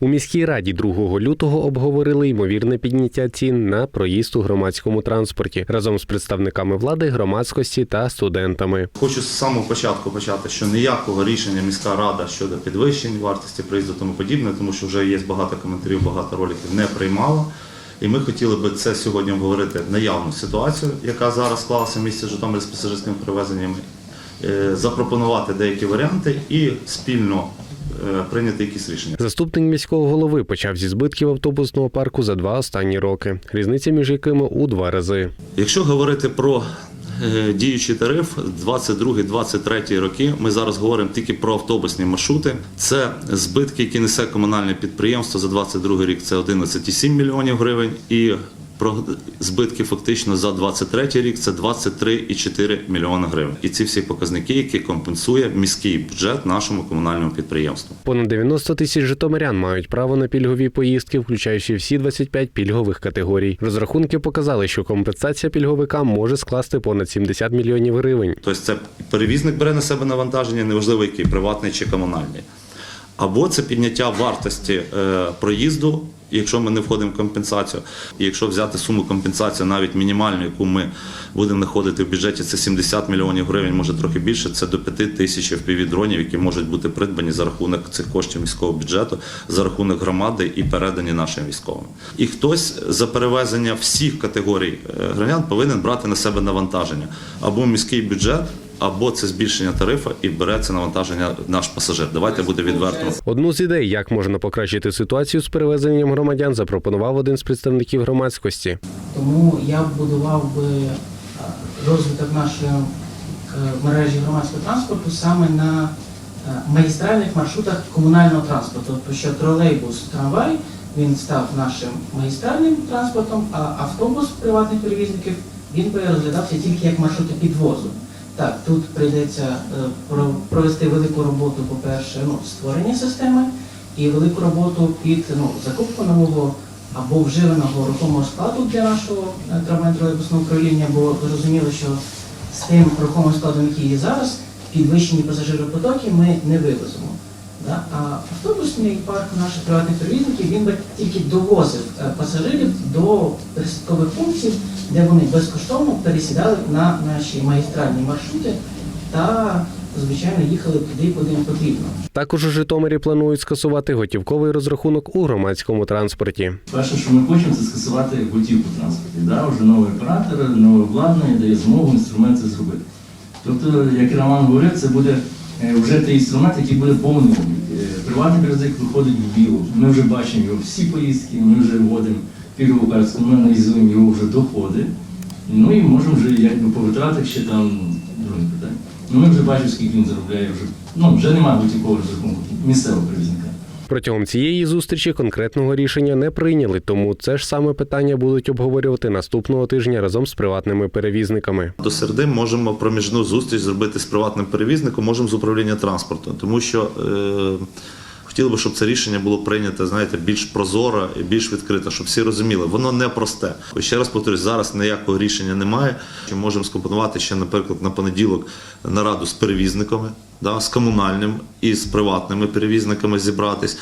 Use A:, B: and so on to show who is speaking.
A: У міській раді 2 лютого обговорили ймовірне підняття цін на проїзд у громадському транспорті разом з представниками влади, громадськості та студентами.
B: Хочу з самого початку почати, що ніякого рішення міська рада щодо підвищень вартості проїзду тому подібне, тому що вже є багато коментарів, багато роликів не приймала. І ми хотіли би це сьогодні обговорити наявну ситуацію, яка зараз склалася в місті Житомир з пасажирськими перевезеннями, е, запропонувати деякі варіанти і спільно прийняти якісь рішення.
A: Заступник міського голови почав зі збитків автобусного парку за два останні роки, різниця між якими у два рази.
B: Якщо говорити про е, діючий тариф 22-23 роки, ми зараз говоримо тільки про автобусні маршрути. Це збитки, які несе комунальне підприємство за 22 рік. Це 11,7 мільйонів гривень. І збитки фактично за 23 рік це 23,4 мільйона гривень. І ці всі показники, які компенсує міський бюджет нашому комунальному підприємству.
A: Понад 90 тисяч житомирян мають право на пільгові поїздки, включаючи всі 25 пільгових категорій. Розрахунки показали, що компенсація пільговикам може скласти понад 70 мільйонів гривень.
B: Тобто це перевізник бере на себе навантаження, неважливо який приватний чи комунальний. Або це підняття вартості е, якщо ми не входимо в компенсацію. І якщо взяти суму компенсації, навіть мінімальну, яку ми будемо знаходити в бюджеті, це 70 мільйонів гривень, може трохи більше. Це до 5 тисяч FPV-дронів, які можуть бути придбані за рахунок цих коштів міського бюджету, за рахунок громади і передані нашим військовим. І хтось за перевезення всіх категорій е, громадян повинен брати на себе навантаження або міський бюджет. Або це збільшення тарифа і бере це навантаження наш пасажир. Давайте буде відверто.
A: Одну з ідей, як можна покращити ситуацію з перевезенням громадян, запропонував один з представників громадськості.
C: Тому я б будував би е, розвиток нашої е, мережі громадського транспорту саме на е, магістральних маршрутах комунального транспорту. Тобто, що тролейбус, трамвай він став нашим магістральним транспортом, а автобус приватних перевізників він би розглядався тільки як маршрути підвозу. Так, тут прийдеться е, провести велику роботу, по-перше, ну, створення системи і велику роботу під ну, закупку нового або вживаного рухомого складу для нашого е, управління, бо зрозуміло, що з тим рухомим складом, який є зараз, підвищені пасажиропотоки ми не вивеземо. Да? А автобусний парк наших приватних перевізників він би тільки довозив е, пасажирів до пересадкових пунктів, де вони безкоштовно пересідали на наші магістральні маршрути та, звичайно, їхали туди, куди їм потрібно.
A: Також у Житомирі планують скасувати готівковий розрахунок у громадському транспорті.
D: Перше, що ми хочемо, це скасувати готівку в транспорті. Да? Вже новий оператор, нове обладнання дає змогу інструмент це зробити. Тобто, як Роман говорив, це буде е, вже той інструмент, який буде повний Приватний перевізник виходить в білу. Ми вже бачимо його всі поїздки, ми вже вводимо пільгову картку, ми аналізуємо його вже доходи. Ну і можемо вже якби по витратах ще там друге питання. Ну ми вже бачимо, скільки він заробляє вже. Ну, вже немає готівкового розрахунку місцевого перевізника.
A: Протягом цієї зустрічі конкретного рішення не прийняли, тому це ж саме питання будуть обговорювати наступного тижня разом з приватними перевізниками.
B: До середи можемо проміжну зустріч зробити з приватним перевізником, можемо з управління транспорту, тому що е, хотіли би, щоб це рішення було прийнято, знаєте, більш прозоро і більш відкрито, щоб всі розуміли, воно не просте. Ще раз повторюсь, зараз ніякого рішення немає. Чи можемо скомпонувати ще, наприклад, на понеділок нараду з перевізниками, да, з комунальним і з приватними перевізниками зібратись.